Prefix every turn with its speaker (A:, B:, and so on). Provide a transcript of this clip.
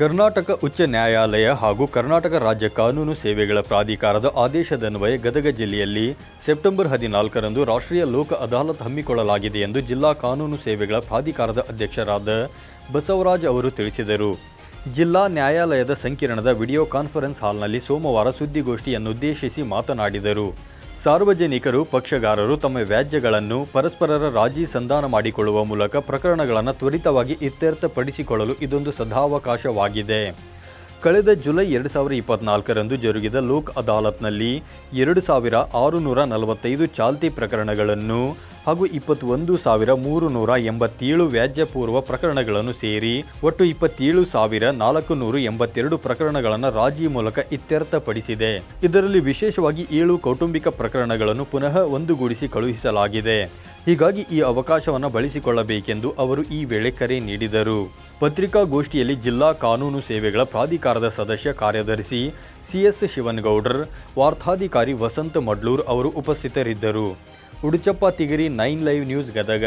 A: ಕರ್ನಾಟಕ ಉಚ್ಚ ನ್ಯಾಯಾಲಯ ಹಾಗೂ ಕರ್ನಾಟಕ ರಾಜ್ಯ ಕಾನೂನು ಸೇವೆಗಳ ಪ್ರಾಧಿಕಾರದ ಆದೇಶದನ್ವಯ ಗದಗ ಜಿಲ್ಲೆಯಲ್ಲಿ ಸೆಪ್ಟೆಂಬರ್ ಹದಿನಾಲ್ಕರಂದು ರಾಷ್ಟ್ರೀಯ ಲೋಕ ಅದಾಲತ್ ಹಮ್ಮಿಕೊಳ್ಳಲಾಗಿದೆ ಎಂದು ಜಿಲ್ಲಾ ಕಾನೂನು ಸೇವೆಗಳ ಪ್ರಾಧಿಕಾರದ ಅಧ್ಯಕ್ಷರಾದ ಬಸವರಾಜ್ ಅವರು ತಿಳಿಸಿದರು. ಜಿಲ್ಲಾ ನ್ಯಾಯಾಲಯದ ಸಂಕೀರ್ಣದ ವಿಡಿಯೋ ಕಾನ್ಫರೆನ್ಸ್ ಹಾಲ್ನಲ್ಲಿ ಸೋಮವಾರ ಸುದ್ದಿಗೋಷ್ಠಿಯನ್ನುದ್ದೇಶಿಸಿ ಮಾತನಾಡಿದರು. ಸಾರ್ವಜನಿಕರು, ಪಕ್ಷಗಾರರು ತಮ್ಮ ವ್ಯಾಜ್ಯಗಳನ್ನು ಪರಸ್ಪರರ ರಾಜಿ ಸಂಧಾನ ಮಾಡಿಕೊಳ್ಳುವ ಮೂಲಕ ಪ್ರಕರಣಗಳನ್ನು ತ್ವರಿತವಾಗಿ ಇತ್ಯರ್ಥಪಡಿಸಿಕೊಳ್ಳಲು ಇದೊಂದು ಸದಾವಕಾಶವಾಗಿದೆ. ಕಳೆದ ಜುಲೈ ಎರಡು ಸಾವಿರದ ಇಪ್ಪತ್ನಾಲ್ಕರಂದು ಜರುಗಿದ ಲೋಕ್ ಅದಾಲತ್ನಲ್ಲಿ ಎರಡು ಸಾವಿರ ಆರುನೂರ ನಲವತ್ತೈದು ಚಾಲ್ತಿ ಪ್ರಕರಣಗಳನ್ನು ಹಾಗೂ ಇಪ್ಪತ್ತೊಂದು ಸಾವಿರ ಮೂರು ನೂರ ಎಂಬತ್ತೇಳು ವ್ಯಾಜ್ಯಪೂರ್ವ ಪ್ರಕರಣಗಳನ್ನು ಸೇರಿ ಒಟ್ಟು ಇಪ್ಪತ್ತೇಳು ಸಾವಿರ ನಾಲ್ಕು ನೂರು ಎಂಬತ್ತೆರಡು ಪ್ರಕರಣಗಳನ್ನು ರಾಜಿ ಮೂಲಕ ಇತ್ಯರ್ಥಪಡಿಸಿದೆ. ಇದರಲ್ಲಿ ವಿಶೇಷವಾಗಿ ಏಳು ಕೌಟುಂಬಿಕ ಪ್ರಕರಣಗಳನ್ನು ಪುನಃ ಒಂದುಗೂಡಿಸಿ ಕಳುಹಿಸಲಾಗಿದೆ. ಹೀಗಾಗಿ ಈ ಅವಕಾಶವನ್ನು ಬಳಸಿಕೊಳ್ಳಬೇಕೆಂದು ಅವರು ಈ ವೇಳೆ ಕರೆ ನೀಡಿದರು. ಪತ್ರಿಕಾಗೋಷ್ಠಿಯಲ್ಲಿ ಜಿಲ್ಲಾ ಕಾನೂನು ಸೇವೆಗಳ ಪ್ರಾಧಿಕಾರದ ಸದಸ್ಯ ಕಾರ್ಯದರ್ಶಿ ಸಿಎಸ್ ಶಿವನಗೌಡರ್, ವಾರ್ತಾಧಿಕಾರಿ ವಸಂತ ಮಡ್ಲೂರ್ ಅವರು ಉಪಸ್ಥಿತರಿದ್ದರು. Uduchappa Tigari nine live news Gadag.